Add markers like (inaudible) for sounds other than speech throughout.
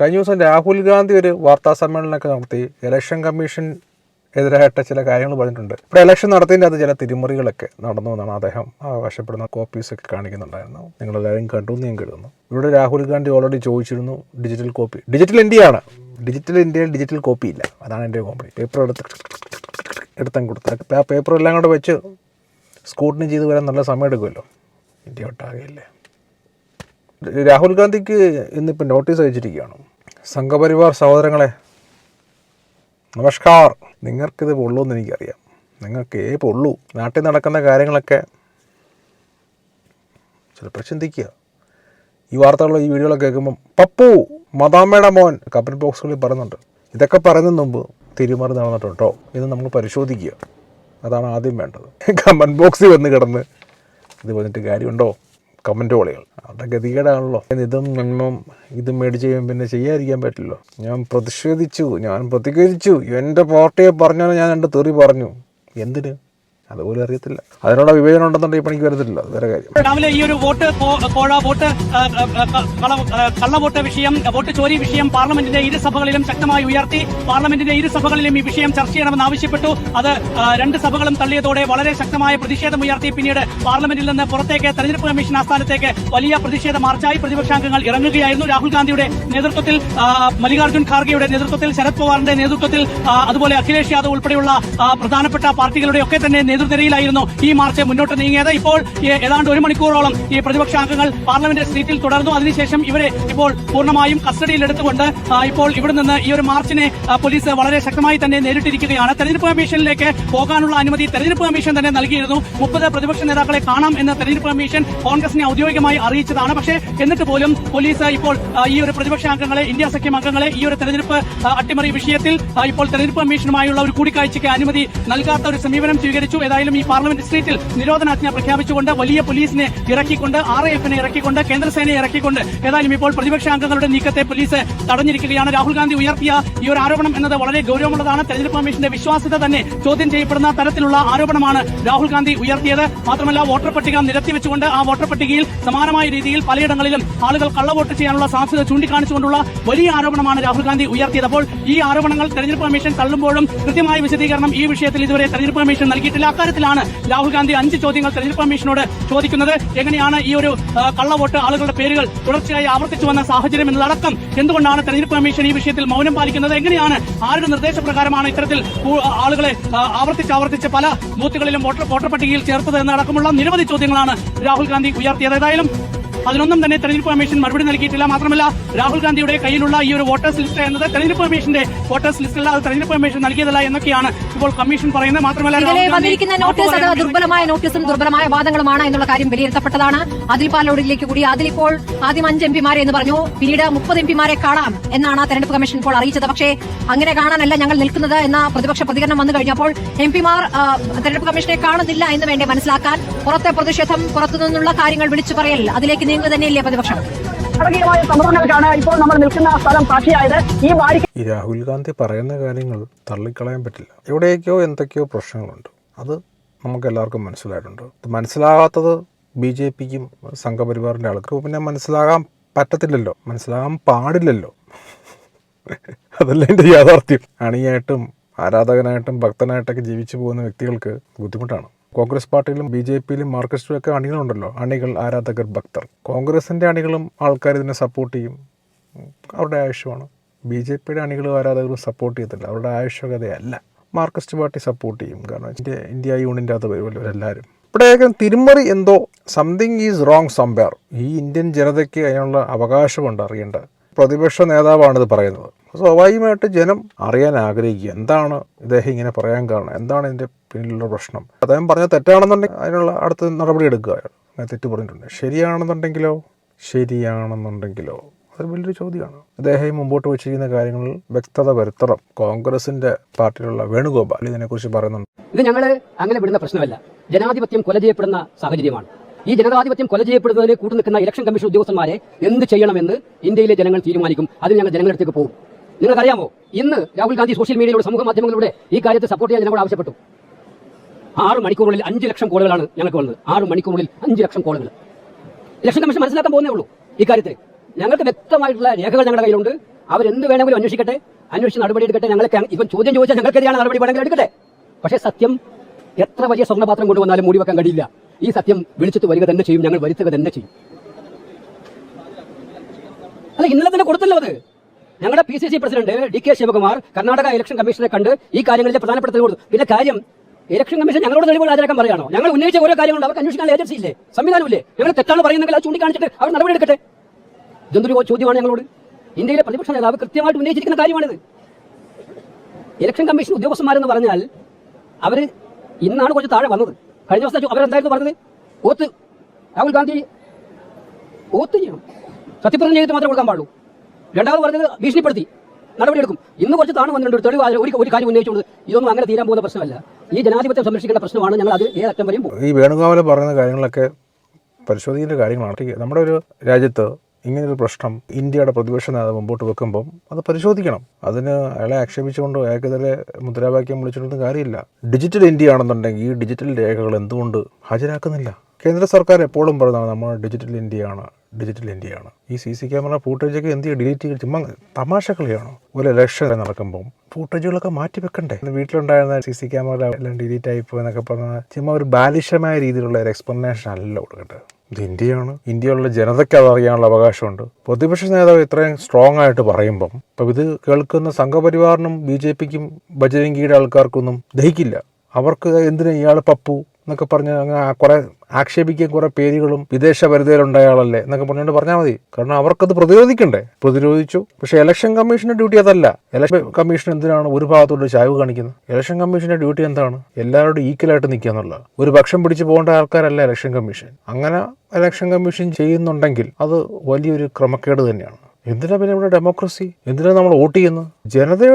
കഴിഞ്ഞ ദിവസം രാഹുൽ ഗാന്ധി ഒരു വാർത്താ സമ്മേളനമൊക്കെ നടത്തി. ഇലക്ഷൻ കമ്മീഷൻ എതിരായിട്ട് ചില കാര്യങ്ങൾ പറഞ്ഞിട്ടുണ്ട്. ഇവിടെ ഇലക്ഷൻ നടത്തിയതിന്റെ അത് ചില തിരിമറികളൊക്കെ നടന്നു എന്നാണ് അദ്ദേഹം അവകാശപ്പെടുന്ന കോപ്പീസൊക്കെ കാണിക്കുന്നുണ്ടായിരുന്നു. നിങ്ങളെല്ലാവരും കണ്ടു എന്ന് ഞാൻ കരുതുന്നു. ഇവിടെ രാഹുൽ ഗാന്ധി ഓൾറെഡി ചോദിച്ചിരുന്നു ഡിജിറ്റൽ കോപ്പി ഡിജിറ്റൽ ഇന്ത്യയാണ് ഡിജിറ്റൽ ഇന്ത്യയിൽ ഡിജിറ്റൽ കോപ്പി ഇല്ല. അതാണ് എന്റെ കോപ്പി പേപ്പർ എടുത്ത് എടുത്തങ്ങ് കൊടുത്ത്. ആ പേപ്പർ എല്ലാം കൂടെ വെച്ച് സ്കൂട്ടിന് ചെയ്ത് വരാൻ നല്ല സമയം എടുക്കുമല്ലോ ഇന്ത്യ ഒട്ടാകെയല്ലേ? രാഹുൽ ഗാന്ധിക്ക് ഇന്നിപ്പോൾ നോട്ടീസ് അയച്ചിരിക്കുകയാണ്. സംഘപരിവാർ സഹോദരങ്ങളെ നമസ്കാർ. നിങ്ങൾക്കിത് പൊള്ളുമെന്ന് എനിക്കറിയാം. നിങ്ങൾക്ക് ഏ പൊള്ളൂ. നാട്ടിൽ നടക്കുന്ന കാര്യങ്ങളൊക്കെ ചിലപ്പോൾ ചിന്തിക്കുക. ഈ വാർത്തകളോ ഈ വീഡിയോകളൊക്കെ കേൾക്കുമ്പം പപ്പു മദാമ്മയുടെ മോൻ കമന്റ് ബോക്സുകളിൽ പറയുന്നുണ്ട്. ഇതൊക്കെ പറയുന്നതിന് മുമ്പ് തിരുമറി നടന്നിട്ടുണ്ടോ ഇത് നമ്മൾ പരിശോധിക്കുക. അതാണ് ആദ്യം വേണ്ടത്. കമന്റ് ബോക്സിൽ വന്ന് കിടന്ന് ഇത് പറഞ്ഞിട്ട് കാര്യമുണ്ടോ? കമന്റ് കോളികൾ അവരുടെ ഗതികേടാണല്ലോ ഇതും നന്മം ഇത് മേടിച്ച് കഴിയുമ്പോൾ പിന്നെ ചെയ്യാതിരിക്കാൻ പറ്റില്ലല്ലോ. ഞാൻ പ്രതിഷേധിച്ചു ഞാൻ പ്രതികരിച്ചു. എന്റെ പാർട്ടിയെ പറഞ്ഞാൽ ഞാൻ രണ്ട് തെറി പറഞ്ഞു. എന്തിന്? അതുപോലും അറിയത്തില്ല. അതിനുള്ള വിവേചനം ഉണ്ടെന്നുണ്ടെങ്കിൽ പണിക്ക് വരത്തില്ല വേറെ കാര്യം. രാവിലെ ഈ ഒരു വോട്ട് കോഴ വോട്ട് കള്ളവോട്ട് വിഷയം വോട്ട് ചോരി വിഷയം പാർലമെന്റിന്റെ ഇരു സഭകളിലും ശക്തമായി ഉയർത്തി പാർലമെന്റിന്റെ ഇരു സഭകളിലും ഈ വിഷയം ചർച്ച ചെയ്യണമെന്ന് ആവശ്യപ്പെട്ടു. അത് രണ്ട് സഭകളും തള്ളിയതോടെ വളരെ ശക്തമായ പ്രതിഷേധം ഉയർത്തി. പിന്നീട് പാർലമെന്റിൽ നിന്ന് പുറത്തേക്ക് തെരഞ്ഞെടുപ്പ് കമ്മീഷൻ ആസ്ഥാനത്തേക്ക് വലിയ പ്രതിഷേധ മാർച്ചായി പ്രതിപക്ഷാംഗങ്ങൾ ഇറങ്ങുകയായിരുന്നു. രാഹുൽ ഗാന്ധിയുടെ നേതൃത്വത്തിൽ മല്ലികാർജുൻ ഖാർഗെയുടെ നേതൃത്വത്തിൽ ശരത് പവാറിന്റെ നേതൃത്വത്തിൽ അതുപോലെ അഖിലേഷ് യാദവ് ഉൾപ്പെടെയുള്ള പ്രധാനപ്പെട്ട പാർട്ടികളുടെ ഒക്കെ തന്നെ നേതൃനിരയിലായിരുന്നു ഈ മാർച്ച് മുന്നോട്ട് നീങ്ങിയത്. ഇപ്പോൾ ഏതാണ്ട് ഒരു മണിക്കൂറോളം ഈ പ്രതിപക്ഷ അംഗങ്ങൾ പാർലമെന്റ് സീറ്റിൽ തുടർന്നു. അതിനുശേഷം ഇവരെ ഇപ്പോൾ പൂർണമായും കസ്റ്റഡിയിലെടുത്തുകൊണ്ട് ആ, ഇപ്പോൾ ഇവിടെ നിന്ന് ഈ ഒരു മാർച്ചിനെ പോലീസ് വളരെ ശക്തമായി തന്നെ നേരിട്ടിരിക്കുകയാണ്. തെരഞ്ഞെടുപ്പ് കമ്മീഷനിലേക്ക് പോകാനുള്ള അനുമതി തെരഞ്ഞെടുപ്പ് കമ്മീഷൻ തന്നെ നൽകിയിരുന്നു. മുപ്പത് പ്രതിപക്ഷ നേതാക്കളെ കാണാം എന്ന് തെരഞ്ഞെടുപ്പ് കമ്മീഷൻ കോൺഗ്രസിനെ ഔദ്യോഗികമായി അറിയിച്ചതാണ്. പക്ഷേ എന്നിട്ട് പോലും പോലീസ് ഇപ്പോൾ ഈ ഒരു പ്രതിപക്ഷ അംഗങ്ങളെ ഇന്ത്യ സഖ്യം അംഗങ്ങളെ ഈ ഒരു തെരഞ്ഞെടുപ്പ് അട്ടിമറി വിഷയത്തിൽ ഇപ്പോൾ തെരഞ്ഞെടുപ്പ് കമ്മീഷനുമായുള്ള ഒരു കൂടിക്കാഴ്ചയ്ക്ക് അനുമതി നൽകാത്ത ഒരു സമീപനം സ്വീകരിച്ചു ഏതായാലും ഈ പാർലമെന്റ് സ്ട്രീറ്റിൽ നിരോധനാജ്ഞ പ്രഖ്യാപിച്ചുകൊണ്ട് വലിയ പോലീസിനെ ഇറക്കിക്കൊണ്ട് ആർ എഫിനെ ഇറക്കിക്കൊണ്ട് കേന്ദ്രസേനയെ ഇറക്കിക്കൊണ്ട് ഏതായാലും ഇപ്പോൾ പ്രതിപക്ഷ അംഗങ്ങളുടെ നീക്കത്തെ പോലീസ് തടഞ്ഞിരിക്കുകയാണ്. രാഹുൽ ഗാന്ധി ഉയർത്തിയ ഈ ഒരു ആരോപണം എന്നത് വളരെ ഗൗരവമുള്ളതാണ്. തെരഞ്ഞെടുപ്പ് കമ്മീഷന്റെ വിശ്വാസ്യത തന്നെ ചോദ്യം ചെയ്യപ്പെടുന്ന തരത്തിലുള്ള ആരോപണമാണ് രാഹുൽ ഗാന്ധി ഉയർത്തിയത്. മാത്രമല്ല വോട്ടർ പട്ടിക നിരത്തിവെച്ചുകൊണ്ട് ആ വോട്ടർ പട്ടികയിൽ സമാനമായ രീതിയിൽ പലയിടങ്ങളിലും ആളുകൾ കള്ളവോട്ട് ചെയ്യാനുള്ള സാധ്യത ചൂണ്ടിക്കാണിച്ചുകൊണ്ടുള്ള വലിയ ആരോപണമാണ് രാഹുൽ ഗാന്ധി ഉയർത്തിയത്. അപ്പോൾ ഈ ആരോപണങ്ങൾ തെരഞ്ഞെടുപ്പ് കമ്മീഷൻ തള്ളുമ്പോഴും കൃത്യമായ വിശദീകരണം ഈ വിഷയത്തിൽ ഇതുവരെ തെരഞ്ഞെടുപ്പ് കമ്മീഷൻ നൽകിയിട്ടില്ല. അക്കാര്യത്തിലാണ് രാഹുൽ ഗാന്ധി അഞ്ച് ചോദ്യങ്ങൾ തെരഞ്ഞെടുപ്പ് കമ്മീഷനോട് ചോദിക്കുന്നത്. എങ്ങനെയാണ് ഈ ഒരു കള്ളവോട്ട് ആളുകളുടെ പേരുകൾ തുടർച്ചയായി ആവർത്തിച്ചു വന്ന സാഹചര്യം എന്നതടക്കം? എന്തുകൊണ്ടാണ് തെരഞ്ഞെടുപ്പ് കമ്മീഷൻ ഈ വിഷയത്തിൽ മൗനം പാലിക്കുന്നത്? എങ്ങനെയാണ് ആരുടെ നിർദ്ദേശപ്രകാരമാണ് ഇത്തരത്തിൽ ആളുകളെ ആവർത്തിച്ച് ആവർത്തിച്ച് പല ബൂത്തുകളിലും വോട്ടർ വോട്ടർ പട്ടികയിൽ ചേർത്തത് എന്നടക്കമുള്ള നിരവധി ചോദ്യങ്ങളാണ് രാഹുൽ ഗാന്ധി ഉയർത്തിയത്. ഏതായാലും അതിനൊന്നും തന്നെ തെരഞ്ഞെടുപ്പ് കമ്മീഷൻ മറുപടി നൽകിയിട്ടില്ല. മാത്രമല്ല രാഹുൽ ഗാന്ധിയുടെ കയ്യിലുള്ള ഈ ഒരു വോട്ടേഴ്സ് ലിസ്റ്റ് എന്നത് തെരഞ്ഞെടുപ്പ് കമ്മീഷന്റെ വോട്ടേഴ്സ് ലിസ്റ്റല്ല അത് തെരഞ്ഞെടുപ്പ് കമ്മീഷൻ നൽകിയതല്ല എന്നൊക്കെയാണ് ഇപ്പോൾ കമ്മീഷൻ പറയുന്നത്. മാത്രമല്ല നോട്ടീസ് ദുർബലമായ നോട്ടീസും ദുർബലമായ വാദങ്ങളുമാണ് എന്നുള്ള കാര്യം വിലയിരുത്തപ്പെട്ടതാണ്. അതിൽ പാലോടിലേക്ക് കൂടി. അതിലിപ്പോൾ ആദ്യം അഞ്ച് എം പിമാരെ എന്ന് പറഞ്ഞു. പിന്നീട് മുപ്പത് എം പിമാരെ കാണാം എന്നാണ് തെരഞ്ഞെടുപ്പ് കമ്മീഷൻ ഇപ്പോൾ അറിയിച്ചത്. പക്ഷേ അങ്ങനെ കാണാനല്ല ഞങ്ങൾ നിൽക്കുന്നത് എന്ന പ്രതിപക്ഷ പ്രതികരണം വന്നു കഴിഞ്ഞപ്പോൾ എം പിമാർ തെരഞ്ഞെടുപ്പ് കമ്മീഷനെ കാണുന്നില്ല എന്ന് വേണ്ടി മനസ്സിലാക്കാൻ പുറത്തെ പ്രതിഷേധം പുറത്തുനിന്നുള്ള കാര്യങ്ങൾ വിളിച്ചു പറയൽ അതിലേക്ക് നീങ്ങുക തന്നെയല്ലേ പ്രതിപക്ഷം? ഇപ്പോൾ നമ്മൾ നിൽക്കുന്ന സ്ഥലം സാക്ഷിയായത്. ഈ ബാരിക്കേഡ് ഈ രാഹുൽ ഗാന്ധി പറയുന്ന കാര്യങ്ങൾ തള്ളിക്കളയാൻ പറ്റില്ല. എവിടെയൊക്കെയോ എന്തൊക്കെയോ പ്രശ്നങ്ങളുണ്ട്. അത് നമുക്ക് എല്ലാവർക്കും മനസ്സിലായിട്ടുണ്ട് മനസ്സിലാകാത്തത് ബി ജെ പിക്കും സംഘപരിവാറിന്റെ ആൾക്കും പിന്നെ മനസ്സിലാകാൻ പറ്റത്തില്ലല്ലോ. മനസ്സിലാകാൻ പാടില്ലല്ലോ. അതല്ല എന്റെ യാഥാർത്ഥ്യം. അണിയായിട്ടും ആരാധകനായിട്ടും ഭക്തനായിട്ടൊക്കെ ജീവിച്ചു പോകുന്ന വ്യക്തികൾക്ക് ബുദ്ധിമുട്ടാണ്. കോൺഗ്രസ് പാർട്ടിയിലും ബി ജെ പിയിലും മാർക്കിസ്റ്റിലും ഒക്കെ അണികളുണ്ടല്ലോ. അണികൾ ആരാധകർ ഭക്തർ. കോൺഗ്രസിന്റെ അണികളും ആൾക്കാർ ഇതിനെ സപ്പോർട്ട് ചെയ്യും. അവരുടെ ആവശ്യമാണ്. ബി ജെ പിയുടെ അണികളും ആരാധകരും സപ്പോർട്ട് ചെയ്യത്തില്ല. അവരുടെ ആവശ്യകതയല്ല. മാർക്സിസ്റ്റ് പാർട്ടി സപ്പോർട്ട് ചെയ്യും. കാരണം ഇന്ത്യ ഇന്ത്യ യൂണിന്റെ അത് വരുമല്ലോ ഇവിടെയൊക്കെ തിരുമറി എന്തോ സംതിങ് ഈസ് റോങ് സംവെയർ ഈ ഇന്ത്യൻ ജനതയ്ക്ക് അതിനുള്ള അവകാശമുണ്ട് അറിയേണ്ട പ്രതിപക്ഷ നേതാവാണിത് പറയുന്നത്. സ്വാഭാവികമായിട്ട് ജനം അറിയാൻ ആഗ്രഹിക്കുക. എന്താണ് ഇദ്ദേഹം ഇങ്ങനെ പറയാൻ കാരണം? എന്താണ് ഇതിന്റെ പിന്നിലുള്ള പ്രശ്നം? അദ്ദേഹം പറഞ്ഞ തെറ്റാണെന്നുണ്ടെങ്കിൽ അതിനുള്ള അടുത്ത നടപടി എടുക്കുക. അങ്ങനെ തെറ്റ് പറഞ്ഞിട്ടുണ്ട്. ശരിയാണെന്നുണ്ടെങ്കിലോ? ശരിയാണെന്നുണ്ടെങ്കിലോ? അത് വലിയൊരു ചോദ്യമാണ്. അദ്ദേഹം മുമ്പോട്ട് വെച്ചിരിക്കുന്ന കാര്യങ്ങളിൽ വ്യക്തത വരുത്തണം. കോൺഗ്രസിന്റെ പാർട്ടിയിലുള്ള വേണുഗോപാൽ ഇതിനെക്കുറിച്ച് പറയുന്നുണ്ട്. ഇത് ഞങ്ങൾ അങ്ങനെ വിടുന്ന പ്രശ്നമല്ല. ജനാധിപത്യം കൊല ചെയ്യപ്പെടുന്ന സാഹചര്യമാണ്. ഈ ജനതാധിപത്യം കൊല ചെയ്യപ്പെടുന്നതിന് കൂട്ടു നിൽക്കുന്ന ഇലക്ഷൻ കമ്മീഷൻ ഉദ്യോഗസ്ഥന്മാരെ എന്ത് ചെയ്യണമെന്ന് ഇന്ത്യയിലെ ജനങ്ങൾ തീരുമാനിക്കും. അതിന് ഞങ്ങൾ ജനങ്ങളടുത്തേക്ക് പോകും. നിങ്ങൾക്കറിയാമോ? ഇന്ന് രാഹുൽ ഗാന്ധി സോഷ്യൽ മീഡിയയിലൂടെ സമൂഹ മാധ്യമങ്ങളിലൂടെ ഈ കാര്യത്തെ സപ്പോർട്ട് ചെയ്യാൻ ഞങ്ങളോട് ആവശ്യപ്പെട്ടു. ആറ് മണിക്കൂറുകളിൽ അഞ്ച് ലക്ഷം കോളുകളാണ് ഞങ്ങൾക്ക് വന്നത്. ആറ് മണിക്കൂറിനുള്ളിൽ അഞ്ച് ലക്ഷം കോളുകൾ. ഇലക്ഷൻ കമ്മീഷൻ മനസ്സിലാക്കാൻ പോകുന്നേ ഉള്ളൂ ഈ കാര്യത്തിൽ. ഞങ്ങൾക്ക് വ്യക്തമായിട്ടുള്ള രേഖകൾ ഞങ്ങളുടെ കയ്യിലുണ്ട്. അവരെന്ത് വേണമെങ്കിലും അന്വേഷിക്കട്ടെ. അന്വേഷിച്ച് നടപടി എടുക്കട്ടെ. ഞങ്ങൾക്ക് ഇപ്പം ചോദ്യം ചോദിച്ചാൽ ഞങ്ങൾക്കെതിരെയാണ് നടപടി വേണമെങ്കിൽ എടുക്കട്ടെ. പക്ഷേ സത്യം എത്ര വലിയ സ്വർണപാത്രം കൊണ്ടുവന്നാലും മൂടി വെക്കാൻ കഴിയില്ല. ഈ സത്യം വിളിച്ചിട്ട് വരിക തന്നെ ചെയ്യും ഞങ്ങൾ വരുത്തുക തന്നെ ചെയ്യും. അല്ല ഇന്നലെ തന്നെ കൊടുത്തല്ലോ അത്. ഞങ്ങളുടെ P C C president D K Shivakumar Karnataka election കമ്മീഷനെ കണ്ട് ഈ കാര്യങ്ങളിലെ പ്രധാനപ്പെട്ട കൊടുത്തു. പിന്നെ കാര്യം ഇലക്ഷൻ കമ്മീഷൻ ഞങ്ങളോട് തെളിവുകൾ ഹാജരാക്കാൻ പറയാണോ ഞങ്ങൾ ഉന്നയിച്ച ഓരോ കാര്യങ്ങളുണ്ട് അവർക്ക് അന്വേഷിക്കാൻ ഏജൻസി ഇല്ലേ? സംവിധാനമില്ലേ? ഞങ്ങൾ തെറ്റാണ് പറയുന്നെങ്കിൽ അത് ചൂണ്ടിക്കാണിച്ചിട്ട് അവർ നടപടി എടുക്കട്ടെ? ഇതൊന്നൊരു ചോദ്യമാണ് ഞങ്ങളോട്? ഇന്ത്യയിലെ പ്രതിപക്ഷ നേതാവ് കൃത്യമായിട്ട് ഉന്നയിച്ചിരിക്കുന്ന കാര്യമാണിത്. ഇലക്ഷൻ കമ്മീഷൻ ഉദ്യോഗസ്ഥന്മാരെന്ന് പറഞ്ഞാൽ അവർ ഇന്നാണ് കുറച്ച് താഴെ വന്നത്. കഴിഞ്ഞ ദിവസം അവരെന്തായിരുന്നു പറഞ്ഞത്? ഓത്ത് രാഹുൽ ഗാന്ധി ഓത്ത് ചെയ്യണം. സത്യപ്രതിജ്ഞ ചെയ്തിട്ട് മാത്രമേ കൊടുക്കാൻ പാടുള്ളൂ. രണ്ടാമത് പറഞ്ഞത് ഭീഷണിപ്പെടുത്തി നടപടിയെടുക്കും. ഇന്ന് കുറച്ച് താണു വന്നിട്ടുണ്ട് തെളിവ് ഒരു ഒരു കാര്യം ഉന്നയിച്ചുകൊണ്ട് ഇതൊന്നും അങ്ങനെ തീരാൻ പോകുന്ന പ്രശ്നമല്ല. ഈ ജനാധിപത്യം സംരക്ഷിക്കേണ്ട പ്രശ്നമാണ് ഞങ്ങൾ അത് ഏതറ്റം വരെയും പോകും. ഈ വേണുഗോപാൽ പറയുന്ന കാര്യങ്ങളൊക്കെ പരിശോധിക്കേണ്ട കാര്യങ്ങളാണ്. നമ്മുടെ ഒരു രാജ്യത്ത് ഇങ്ങനൊരു പ്രശ്നം ഇന്ത്യയുടെ പ്രതിപക്ഷ നേതാവ് മുമ്പോട്ട് വെക്കുമ്പം അത് പരിശോധിക്കണം. അതിന് അയാളെ ആക്ഷേപിച്ചുകൊണ്ടോ അയാൾക്കെതിരെ മുദ്രാവാക്യം വിളിച്ചിട്ടൊന്നും കാര്യമില്ല. ഡിജിറ്റൽ ഇന്ത്യ ആണെന്നുണ്ടെങ്കിൽ ഈ ഡിജിറ്റൽ രേഖകൾ എന്തുകൊണ്ട് ഹാജരാക്കുന്നില്ല? കേന്ദ്ര സർക്കാർ എപ്പോഴും പറയുന്നതാണ് നമ്മൾ ഡിജിറ്റൽ ഇന്ത്യയാണ് ഡിജിറ്റൽ ഇന്ത്യയാണ് ഈ സി സി ക്യാമറ ഫൂട്ടേജൊക്കെ എന്ത് ഡിലീറ്റ് ചെയ്ത് ചുമ്മാ തമാശ കളിയാണോ ഒരു ഇലക്ഷൻ നടക്കുമ്പം ഫൂട്ടേജുകളൊക്കെ മാറ്റി വെക്കണ്ടേ? വീട്ടിലുണ്ടായിരുന്ന സി സി ക്യാമറ എല്ലാം ഡിലീറ്റ് ആയി എന്നൊക്കെ പറഞ്ഞാൽ ചുമ്മാ ഒരു ബാലിഷമായ രീതിയിലുള്ള ഒരു എക്സ്പ്ലനേഷൻ അല്ല കൊടുക്കട്ടെ ഇത് ഇന്ത്യയാണ്. ഇന്ത്യയിലുള്ള ജനതയ്ക്ക് അറിയാനുള്ള അവകാശമുണ്ട്. പ്രതിപക്ഷ നേതാവ് ഇത്രയും സ്ട്രോങ് ആയിട്ട് പറയുമ്പം ഇപ്പം ഇത് കേൾക്കുന്ന സംഘപരിവാറിനും ബി ജെ പിക്കും ബജരംഗിയുടെ ആൾക്കാർക്കൊന്നും ദഹിക്കില്ല. അവർക്ക് എന്തിനാ ഇയാൾ പപ്പു? എന്നൊക്കെ പറഞ്ഞ് അങ്ങനെ കുറേ കുറെ കുറേ പേരുകളും വിദേശ വരുതയിലുണ്ടായ ആളല്ലേ എന്നൊക്കെ പറഞ്ഞുകൊണ്ട് പറഞ്ഞാൽ മതി. കാരണം അവർക്കത് പ്രതിരോധിക്കണ്ടേ? പ്രതിരോധിച്ചു. പക്ഷേ ഇലക്ഷൻ കമ്മീഷന്റെ ഡ്യൂട്ടി അതല്ല. ഇലക്ഷൻ കമ്മീഷൻ എന്തിനാണ് ഒരു ഭാഗത്തോട്ട് ചായ്വ് കാണിക്കുന്നത്? ഇലക്ഷൻ കമ്മീഷന്റെ ഡ്യൂട്ടി എന്താണ്? എല്ലാവരോടും ഈക്വലായിട്ട് നിൽക്കുക എന്നുള്ളത്. ഒരു പക്ഷം പിടിച്ച് പോകേണ്ട ആൾക്കാരല്ല ഇലക്ഷൻ കമ്മീഷൻ അങ്ങനെ ഇലക്ഷൻ കമ്മീഷൻ ചെയ്യുന്നുണ്ടെങ്കിൽ അത് വലിയൊരു ക്രമക്കേട് തന്നെയാണ്. എന്തിനാ പിന്നെ ഇവിടെ ഡെമോക്രസി എന്തിനാ നമ്മൾ വോട്ട് ചെയ്യുന്നത്? ജനതയെ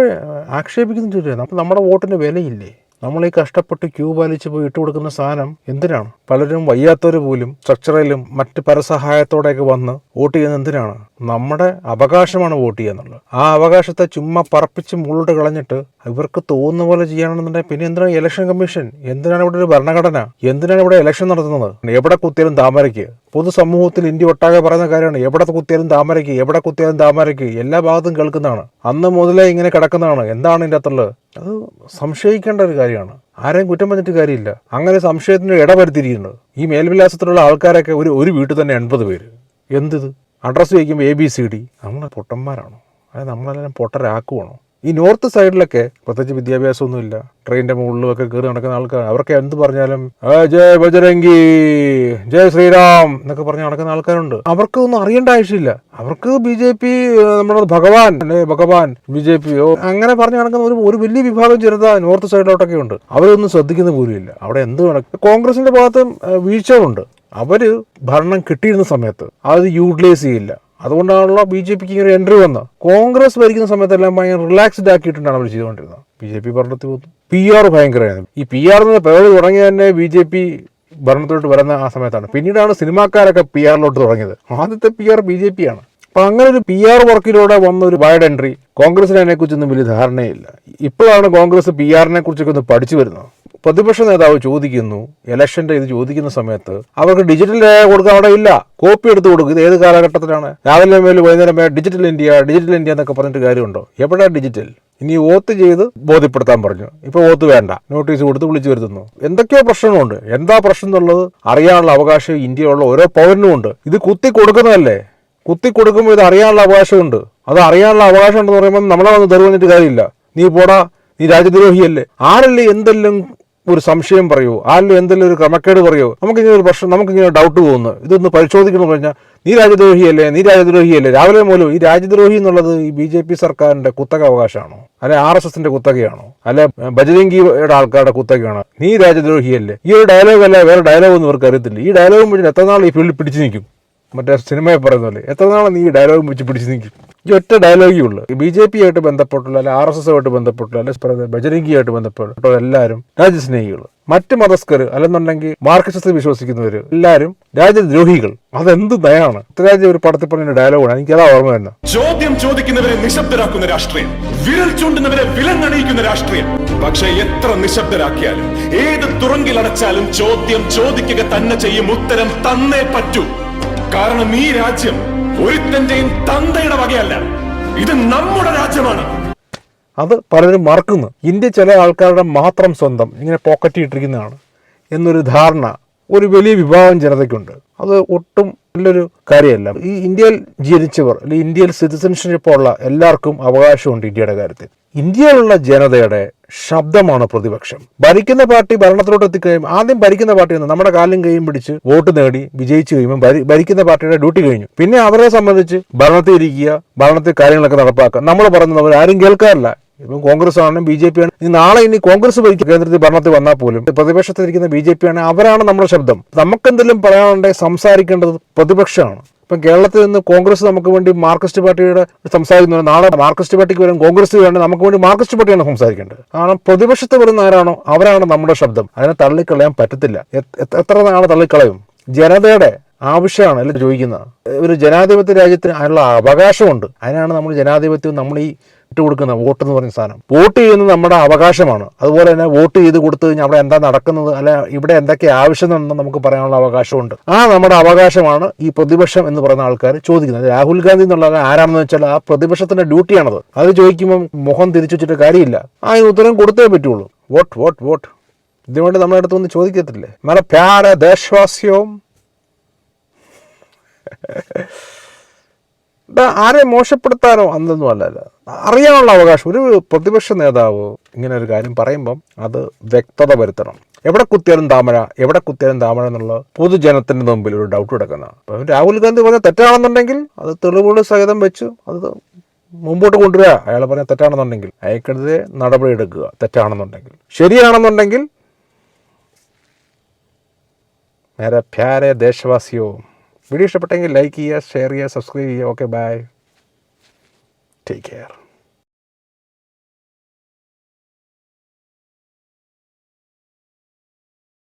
ആക്ഷേപിക്കുന്നില്ല നമ്മുടെ വോട്ടിന് വിലയില്ലേ? നമ്മൾ ഈ കഷ്ടപ്പെട്ട് ക്യൂ പാലിച്ച് പോയി ഇട്ട് കൊടുക്കുന്ന സാധനം എന്തിനാണ്? പലരും വയ്യാത്തവർ പോലും സ്ട്രക്ചറിലും മറ്റ് പരസഹായത്തോടെയൊക്കെ വന്ന് വോട്ട് ചെയ്യുന്നത് എന്തിനാണ്? നമ്മുടെ അവകാശമാണ് വോട്ട് ചെയ്യുന്നുള്ളത് ആ അവകാശത്തെ ചുമ്മാ പറപ്പിച്ച് മുകളിലോട്ട് കളഞ്ഞിട്ട് ഇവർക്ക് തോന്നുന്ന പോലെ ചെയ്യണമെന്നുണ്ടെങ്കിൽ പിന്നെ എന്തിനാണ് ഇലക്ഷൻ കമ്മീഷൻ എന്തിനാണ് ഇവിടെ ഒരു ഭരണഘടന? എന്തിനാണ് ഇവിടെ ഇലക്ഷൻ നടത്തുന്നത്? എവിടെ കുത്തിയാലും താമരയ്ക്ക്. പൊതുസമൂഹത്തിൽ ഇന്ത്യ ഒട്ടാകെ പറയുന്ന കാര്യമാണ്. എവിടെ കുത്തിയാലും താമരയ്ക്ക് എവിടെ കുത്തിയാലും താമരയ്ക്ക്. എല്ലാ ഭാഗത്തും കേൾക്കുന്നതാണ്. അന്ന് മുതലേ ഇങ്ങനെ കിടക്കുന്നതാണ്. എന്താണ് ഇതിന്റെ അകത്തുള്ളത്? അത് സംശയിക്കേണ്ട ഒരു കാര്യമാണ്. ആരെയും കുറ്റം പറഞ്ഞിട്ട് കാര്യമില്ല. അങ്ങനെ സംശയത്തിന് ഇടപെടുത്തിയിരിക്കുന്നത് ഈ മേൽവിലാസത്തിലുള്ള ആൾക്കാരൊക്കെ ഒരു ഒരു വീട്ടിൽ തന്നെ എൺപത് പേര്. എന്തിത്? അഡ്രസ്സ് ചോദിക്കുമ്പോൾ എ ബി സി ഡി നമ്മൾ പൊട്ടന്മാരാണോ. അതായത് നമ്മളെല്ലാം പൊട്ടരാക്കുവാണോ. ഈ നോർത്ത് സൈഡിലൊക്കെ പ്രത്യേകിച്ച് വിദ്യാഭ്യാസമൊന്നുമില്ല. ട്രെയിന്റെ മുകളിലൊക്കെ കയറി നടക്കുന്ന ആൾക്കാർ അവർക്ക് എന്ത് പറഞ്ഞാലും "ആ, ജയ് ബജരംഗി ജയ് ശ്രീറാം എന്നൊക്കെ പറഞ്ഞ് നടക്കുന്ന ആൾക്കാരുണ്ട്. അവർക്ക് ഒന്നും അറിയേണ്ട ആവശ്യമില്ല. അവർക്ക് ബി ജെ പി നമ്മുടെ ഭഗവാൻ ഭഗവാൻ ബി ജെ പി അങ്ങനെ പറഞ്ഞ് നടക്കുന്ന ഒരു ഒരു വലിയ വിഭാഗം ജനത നോർത്ത് സൈഡിലോട്ടൊക്കെ ഉണ്ട്. അവരൊന്നും ശ്രദ്ധിക്കുന്ന പോലുമില്ല അവിടെ എന്ത് നടക്കും കോൺഗ്രസിന്റെ ഭാഗത്തും വീഴ്ച വീഴ്ചകളുണ്ട്. അവർ ഭരണം കിട്ടിയിരുന്ന സമയത്ത് അത് യൂട്ടിലൈസ് ചെയ്യില്ല. അതുകൊണ്ടാണല്ലോ ബി ജെ പിക്ക് ഇങ്ങനെ എൻട്രി വന്നത്. കോൺഗ്രസ് ഭരിക്കുന്ന സമയത്തെല്ലാം ഭയങ്കര റിലാക്സ്ഡ് ആക്കിയിട്ടുണ്ടാണ് അവർ ചെയ്തുകൊണ്ടിരുന്നത്. ബി ജെ പി ഭരണത്തിൽ പോകുന്നു പി ആർ ഭയങ്കരമായിരുന്നു. ഈ പി ആർ എന്ന പേര് തുടങ്ങിയ തന്നെ ബി ജെ പി ഭരണത്തിലോട്ട് വരുന്ന ആ സമയത്താണ്. പിന്നീടാണ് സിനിമാക്കാരൊക്കെ പി ആറിലോട്ട് തുടങ്ങിയത്. ആദ്യത്തെ P R B J P ആണ്. അപ്പൊ അങ്ങനെ ഒരു പി ആർ വർക്കിലൂടെ വന്ന ഒരു വൈഡ് എൻട്രി കോൺഗ്രസിന് അതിനെക്കുറിച്ചൊന്നും വലിയ ധാരണയില്ല. ഇപ്പോഴാണ് കോൺഗ്രസ് പി ആറിനെ കുറിച്ചൊക്കെ ഒന്ന് പഠിച്ചു വരുന്നത്. പ്രതിപക്ഷ നേതാവ് ചോദിക്കുന്നു ഇലക്ഷന്റെ ഇത് ചോദിക്കുന്ന സമയത്ത് അവർക്ക് ഡിജിറ്റൽ രേഖ കൊടുക്കാൻ അവിടെ ഇല്ല. കോപ്പി എടുത്ത് കൊടുക്കും. ഇത് ഏത് കാലഘട്ടത്തിലാണ്? രാവിലെ മേൽ വൈകുന്നേരം മേൽ ഡിജിറ്റൽ ഇന്ത്യ ഡിജിറ്റൽ ഇന്ത്യ എന്നൊക്കെ പറഞ്ഞിട്ട് കാര്യമുണ്ടോ? എവിടെ ഡിജിറ്റൽ ഇനി വോട്ട് ചെയ്ത് ബോധ്യപ്പെടുത്താൻ പറഞ്ഞു. ഇപ്പൊ വോട്ട് വേണ്ട. നോട്ടീസ് കൊടുത്ത് വിളിച്ചു വരുത്തുന്നു. എന്തൊക്കെയോ പ്രശ്നങ്ങളുണ്ട്. എന്താ പ്രശ്നം എന്നുള്ളത് അറിയാനുള്ള അവകാശം ഇന്ത്യയുള്ള ഓരോ പൗരനും ഉണ്ട്. ഇത് കുത്തി കൊടുക്കുന്നതല്ലേ? കുത്തി കൊടുക്കുമ്പോൾ ഇത് അറിയാനുള്ള അവകാശമുണ്ട്. അത് അറിയാനുള്ള അവകാശം ഉണ്ടെന്ന് പറയുമ്പോൾ നമ്മളെ വന്ന് തെറി കാര്യമില്ല. നീ പോടാ നീ രാജ്യദ്രോഹിയല്ലേ. ആരല്ലേ എന്തെല്ലാം ഒരു സംശയം പറയുമോ ആരിലും എന്തെങ്കിലും ഒരു ക്രമക്കേട് പറയുമോ നമുക്കിങ്ങനെ ഒരു പ്രശ്നം നമുക്കിങ്ങനെ ഡൗട്ട് തോന്നുന്നു. ഇതൊന്ന് പരിശോധിക്കണം എന്ന് പറഞ്ഞാൽ നീ രാജ്യദ്രോഹിയല്ലേ നീ രാജ്യദ്രോഹിയല്ലേ. രാവിലെ മൂലം ഈ രാജ്യദ്രോഹി എന്നുള്ളത് ഈ ബി ജെ പി സർക്കാരിന്റെ കുത്തക അവകാശമാണോ? അല്ലെ ആർ എസ് എസിന്റെ കുത്തകയാണോ? അല്ലെ ബജരംഗിയുടെ ആൾക്കാരുടെ കുത്തകയാണോ? നീ രാജ്യദ്രോഹിയല്ലേ. ഈ ഒരു ഡയലോഗ് അല്ല വേറെ ഡയലോഗ് ഒന്നും ഇവർക്ക് അറിയത്തില്ല. ഈ ഡയലോഗ് മുഴുവൻ എത്ര നാൾ ഈ ഫീൽഡിൽ പിടിച്ചു നിൽക്കും? മറ്റേ സിനിമയെ പറയുന്ന പോലെ എത്ര നാളെ നീ ഡയലോഗ് വെച്ച് പിടിച്ച് നിൽക്കും ഈ ഒറ്റ ഡയലോഗേ ഉള്ളൂ. ബി ജെ പി ആയിട്ട് ബന്ധപ്പെട്ടുള്ള അല്ലെങ്കിൽ ആർ എസ് എസ് ആയിട്ട് ബന്ധപ്പെട്ടുള്ള അല്ലെങ്കിൽ ബജരംഗിയായിട്ട് ബന്ധപ്പെട്ടുള്ള എല്ലാവരും രാജ്യസ്നേഹികൾ മറ്റ് മതസ്കർ അല്ലെന്നുണ്ടെങ്കിൽ മാർക്സിസ്റ്റ് വിശ്വസിക്കുന്നവർ എല്ലാവരും രാജ്യദ്രോഹികൾ. അതെന്ത് ദയാണ്? രാജ്യം ഒരു പടത്തിൽ പറഞ്ഞ ഡയലോഗാണ് എനിക്ക് അതാ ഓർമ്മ വരുന്നത്. ചോദ്യം ചോദിക്കുന്നവരെ നിശബ്ദരാക്കുന്ന രാഷ്ട്രീയം. വിരൽ ചൂണ്ടുന്നവരെ വിലങ്ങണിയിക്കുന്ന രാഷ്ട്രീയം. പക്ഷെ എത്ര നിശബ്ദരാക്കിയാലും ഏത് തുറങ്കിലടച്ചാലും ചോദ്യം ചോദിക്കുക തന്നെ ചെയ്യും ഉത്തരം തന്നേ പറ്റൂ. കാരണം ഈ രാജ്യം ഒരുത്തന്റെയും തന്തയുടെ വകയല്ല. ഇത് നമ്മുടെ രാജ്യമാണ്. അത് പലരും മറക്കുന്നു. ഇന്ത്യ ചില ആൾക്കാരുടെ മാത്രം സ്വന്തം ഇങ്ങനെ പോക്കറ്റ് ഇട്ടിരിക്കുന്നതാണ് എന്നൊരു ധാരണ ഒരു വലിയ വിഭാഗം ജനതയ്ക്കുണ്ട്. അത് ഒട്ടും നല്ലൊരു കാര്യമല്ല. ഈ ഇന്ത്യയിൽ ജനിച്ചവർ അല്ലെങ്കിൽ ഇന്ത്യയിൽ സിറ്റിസൺഷിപ്പ് ഉള്ള എല്ലാവർക്കും അവകാശമുണ്ട് ഇന്ത്യയുടെ കാര്യത്തിൽ. ഇന്ത്യയിലുള്ള ജനതയുടെ ശബ്ദമാണ് പ്രതിപക്ഷം. ഭരിക്കുന്ന പാർട്ടി ഭരണത്തിലോട്ട് എത്തിക്കഴിയും ആദ്യം ഭരിക്കുന്ന പാർട്ടി നിന്ന് നമ്മുടെ കാലും കൈയും പിടിച്ച് വോട്ട് നേടി വിജയിച്ചു കഴിയുമ്പോൾ ഭരിക്കുന്ന പാർട്ടിയുടെ ഡ്യൂട്ടി കഴിഞ്ഞു. പിന്നെ അവരെ സംബന്ധിച്ച് ഭരണത്തിൽ ഇരിക്കുക ഭരണത്തിൽ കാര്യങ്ങളൊക്കെ നടപ്പാക്കുക. നമ്മൾ പറയുന്നത് അവർ ആരും കേൾക്കാറില്ല. ഇപ്പം കോൺഗ്രസ് ആണെങ്കിലും ബി ജെ പി ആണ് നാളെ ഇനി കോൺഗ്രസ് ഭരിക്കും. കേന്ദ്രത്തിൽ ഭരണത്തിൽ വന്നാൽ പോലും പ്രതിപക്ഷത്തിരിക്കുന്ന ബി ജെ പി ആണ് അവരാണ് നമ്മുടെ ശബ്ദം. നമുക്കെന്തെങ്കിലും പറയാനുണ്ടെങ്കിൽ സംസാരിക്കേണ്ടത് പ്രതിപക്ഷമാണ്. ഇപ്പം കേരളത്തിൽ നിന്ന് കോൺഗ്രസ് നമുക്ക് വേണ്ടി മാർക്സിസ്റ്റ് പാർട്ടിയുടെ സംസാരിക്കുന്നു നാളെ മാർക്സിസ്റ്റ് പാർട്ടിക്ക് വരും കോൺഗ്രസ് വേണ്ടി നമുക്ക് വേണ്ടി മാർക്സിസ്റ്റ് പാർട്ടിയാണ് സംസാരിക്കേണ്ടത്. കാരണം പ്രതിപക്ഷത്ത് വരുന്ന ആരാണോ അവരാണ് നമ്മുടെ ശബ്ദം. അതിനെ തള്ളിക്കളയാൻ പറ്റത്തില്ല. എത്ര നാളെ തള്ളിക്കളയും? ജനതയുടെ ആവശ്യമാണ് അല്ല ചോദിക്കുന്നത്. ഒരു ജനാധിപത്യ രാജ്യത്തിന് അതിനുള്ള അവകാശമുണ്ട്. അതിനാണ് നമ്മൾ ജനാധിപത്യം നമ്മൾ ഈ ഇട്ട് കൊടുക്കുന്ന വോട്ട് എന്ന് പറയുന്ന സാധനം. വോട്ട് ചെയ്യുന്നത് നമ്മുടെ അവകാശമാണ്. അതുപോലെ തന്നെ വോട്ട് ചെയ്ത് കൊടുത്തു കഴിഞ്ഞാൽ അവിടെ എന്താ നടക്കുന്നത് അല്ല ഇവിടെ എന്തൊക്കെ ആവശ്യമെന്ന് നമുക്ക് പറയാനുള്ള അവകാശമുണ്ട്. ആ നമ്മുടെ അവകാശമാണ് ഈ പ്രതിപക്ഷം എന്ന് പറയുന്ന ആൾക്കാർ ചോദിക്കുന്നത്. രാഹുൽ ഗാന്ധി എന്നുള്ളത് ആരാണെന്ന് വെച്ചാൽ ആ പ്രതിപക്ഷത്തിന്റെ ഡ്യൂട്ടിയാണത്. അത് ചോദിക്കുമ്പോൾ മുഖം തിരിച്ചു വെച്ചിട്ട് കാര്യമില്ല. ആ ഉത്തരം കൊടുത്തേ പറ്റുള്ളൂ. Vote vote vote. ഇതുകൊണ്ട് നമ്മുടെ അടുത്ത് ഒന്ന് ചോദിക്കത്തില്ലേ? നമ്മുടെ പ്യാര ദേശവാസ്യവും (laughs) ആരെ മോശപ്പെടുത്താനോ അന്നൊന്നും അല്ലല്ല. അറിയാനുള്ള അവകാശം. ഒരു പ്രതിപക്ഷ നേതാവ് ഇങ്ങനെ ഒരു കാര്യം പറയുമ്പം അത് വ്യക്തത വരുത്തണം. എവിടെ കുത്തിയാലും താമര എവിടെ കുത്തിയാലും താമര എന്നുള്ള പൊതുജനത്തിന്റെ മുമ്പിൽ ഒരു ഡൗട്ട് കിടക്കുന്ന. അപ്പം രാഹുൽ ഗാന്ധി പറഞ്ഞ തെറ്റാണെന്നുണ്ടെങ്കിൽ അത് തെളിവുകൾ സഹിതം വെച്ച് അത് മുമ്പോട്ട് കൊണ്ടുവരിക. അയാൾ പറഞ്ഞ തെറ്റാണെന്നുണ്ടെങ്കിൽ അയക്കെതിരെ നടപടി എടുക്കുക. തെറ്റാണെന്നുണ്ടെങ്കിൽ. ശരിയാണെന്നുണ്ടെങ്കിൽ നേരെ പ്യാരെ ദേശവാസിയോ. വീഡിയോ ഇഷ്ടപ്പെട്ടെങ്കിൽ ലൈക്ക് ചെയ്യുക ഷെയർ ചെയ്യുക സബ്സ്ക്രൈബ് ചെയ്യുക. Okay bye take care